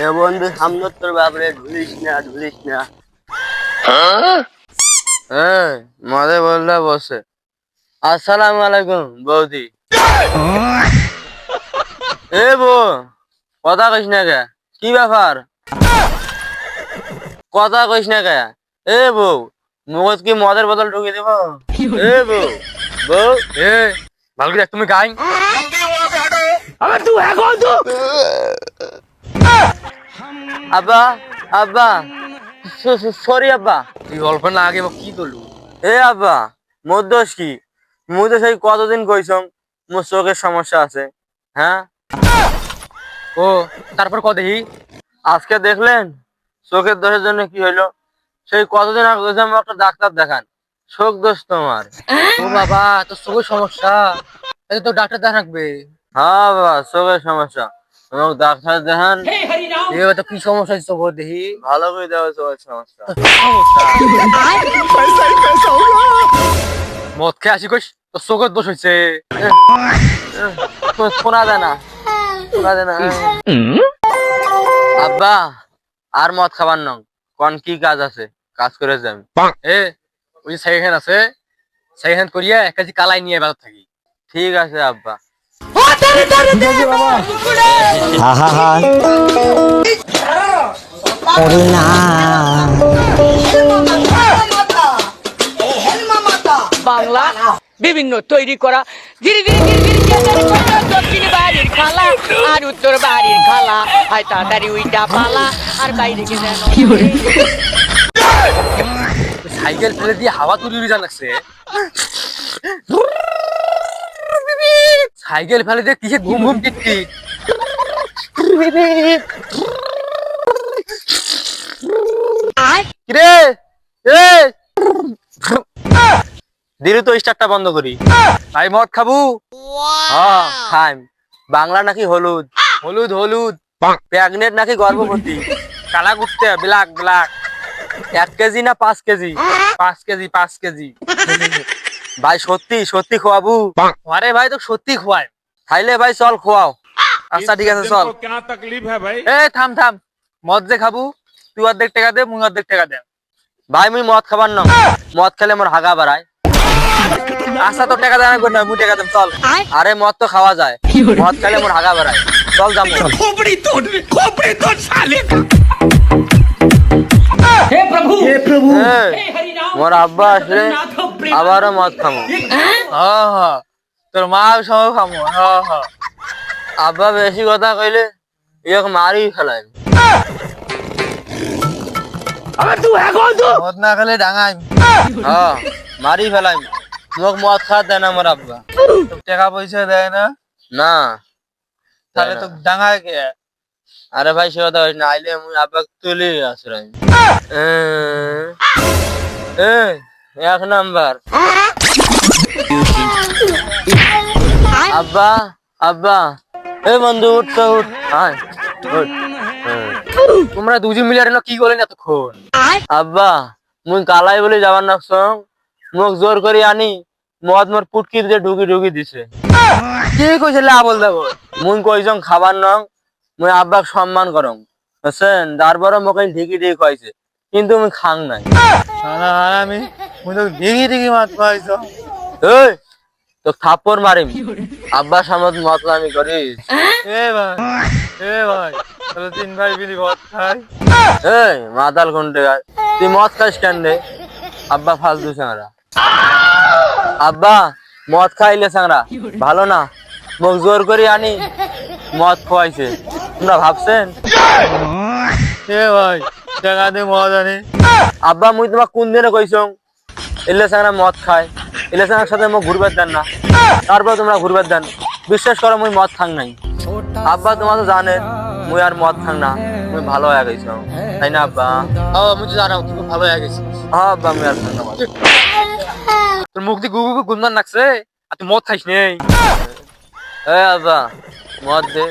এ বন্ধু সামনে তোর বাপরে ঢুলিস না ঢুলিস না। হ্যাঁ মদে বললে বসে। আসসালামু আলাইকুম বৌদি। এ বো কথা কইস না কে? কি ব্যাপার? কথা কইস না কে? এ বউ মুখত কি মদের বোতল ঢুকিয়ে দেব? এ বউ বউ এ ভালো করে তুমি গাই আব্বা আব্বা সরি আব্বা। তুই অল্প না আগে কি করলু? এ আব্বা মোর দোষ কি? মুই তো সেই কতদিন কইছম মোর চোখের সমস্যা আছে হ্যাঁ? ও তারপর কত দেখি? আজকে দেখলেন চোখের দোষের জন্য কি হইল? সেই কতদিন আগে বলছিলাম একটা ডাক্তার দেখান। চোখ দোষ তোমার। ও বাবা তোর চোখের সমস্যা? তো ডাক্তার দেখাবে হ্যাঁ বাবা চোখের সমস্যা। আমাকে ডাক্তার দেখান। এবার তো কি সমস্যা হচ্ছে চোখ দেখি। ভালো করে দেওয়া সমস্যা। মদ খেয়ে আসি কইস তোর চোখের দোষ হচ্ছে শো- শোনা যায় না। শোনা যায় না আব্বা আর মদ খাবার নং। কোন কি কাজ আছে? কাজ করে যাই এ ওই সেকেন্ড আছে। সেকেন্ড করিয়া এক কেজি কালাই নিয়ে বাজার থাকি। ঠিক আছে আব্বা। বাংলা বিভিন্ন তৈরি করা। ধীরে ধীরে ধীরে ধীরে দক্ষিণ বাড়ির খালা আর উত্তর বাড়ির খালা। হয় তাড়াতাড়ি উইটা পালা আর বাইরে গিয়ে যেন সাইকেল ফেলে দিয়ে হাওয়া তুলি উড়ে লাগছে। সাইকেল ফেলে দিয়ে কিসে ঘুম ঘুম টিকটি কিরে? এ স্টারটা বন্ধ করি। মদ খাবু? হ্যাঁ বাংলা নাকি হলুদ? হলুদ হলুদ। প্যাগনেট নাকি গর্ভবতী? কালা ব্ল্যাক ব্ল্যাক। এক কেজি না পাঁচ কেজি? পাঁচ কেজি পাঁচ কেজি। ভাই সত্যি সত্যি খোয়াবু? আরে ভাই তো সত্যি খোয়াই খাইলে ভাই চল খোয়াও। আচ্ছা ঠিক আছে চল। তকলিফ হ্যাঁ ভাই? এ থাম থাম। মদ যে খাবু? তুই অর্ধেক টাকা দে মুই অর্ধেক টাকা দে। ভাই মুই মদ খাবার না মদ খেলে মোর হাগা বাড়ায়। আচ্ছা তো টাকা দেওয়া না মুই টাকা দেব চল। আরে মদ তো খাওয়া যায়। মদ খেলে মোর হাগা বাড়ায়। চল যাব হে প্রভু। হে এই, মোর আব্বা আসলে আবারও মদ খাব হ্যাঁ? হ্যাঁ তোর মা সঙ্গে খামো। হ্যাঁ হ্যাঁ আব্বা বেশি কথা কইলে ইয়ক মারি ফেলাই মদ না খেলে ডাঙাই হ্যাঁ মারি ফেলাই মোক মদ খাওয়া দেয় না মোর আব্বা। টাকা পয়সা দেয় না? না। তাহলে তো ডাঙায় কে? আরে ভাই, সে কথা না। আইলে মুই আব্বাক তুলি আসরাই এক নাম্বার। আব্বা আব্বা। এ বন্ধু, উঠ তো, উঠ। আয়, উঠ। হ্যাঁ। তোমরা দুজন মিলে আর কি করলেন এতক্ষণ? আব্বা মুই কালাই বলে যাবার না সং মোক জোর করে আনি মদ মোর পুটকি দিয়ে ঢুকি ঢুকি দিছে। কি কইছে আবল দেব মুই কইছং খাবার নং মুই আব্বাক সম্মান করং বুঝছেন? তারপরে মোকে ঢিকি ঢিকি কইছে কিন্তু মুই খাং নাই। আর আমি মুই তো দেখি দেখি মাত পাইছো এই তো থাপ্পড় মারিম। আব্বার সামনে মত আমি করিস। এ ভাই এ ভাই। তাহলে তিন ভাই বিলি ভাত খাই। এই মাতাল ঘন্টে গায় তুই মদ খাস কেন রে আব্বা ফালতু সাংরা আব্বা মদ খাইলে সাংরা ভালো না? মুখ জোর করে আনি মদ খোয়াইছে। তোমরা ভাবছেন? এ ভাই টাকা দিয়ে মদ আনি। আব্বা মুই তোমাক কোন দিনে কইছং? এলে সাংরা মদ খায়। এলে সাংরার সাথে মোক ঘুরবার দেন না। তারপর তোমরা ঘুরবার দেন। বিশ্বাস করো মুই মদ খাং নাই। আব্বা তোমার তো জানে মুই আর মদ খাং না মুই ভালো হয়ে গেছি তাই না আব্বা ও মুই তো জানাও তুমি ভালো হয়ে গেছি হ্যাঁ আব্বা মুই আর খাং না তোর মুখ দিয়ে গুগু গুন্দান লাগছে আর তুই মদ খাইস নেই এ আব্বা মদ দে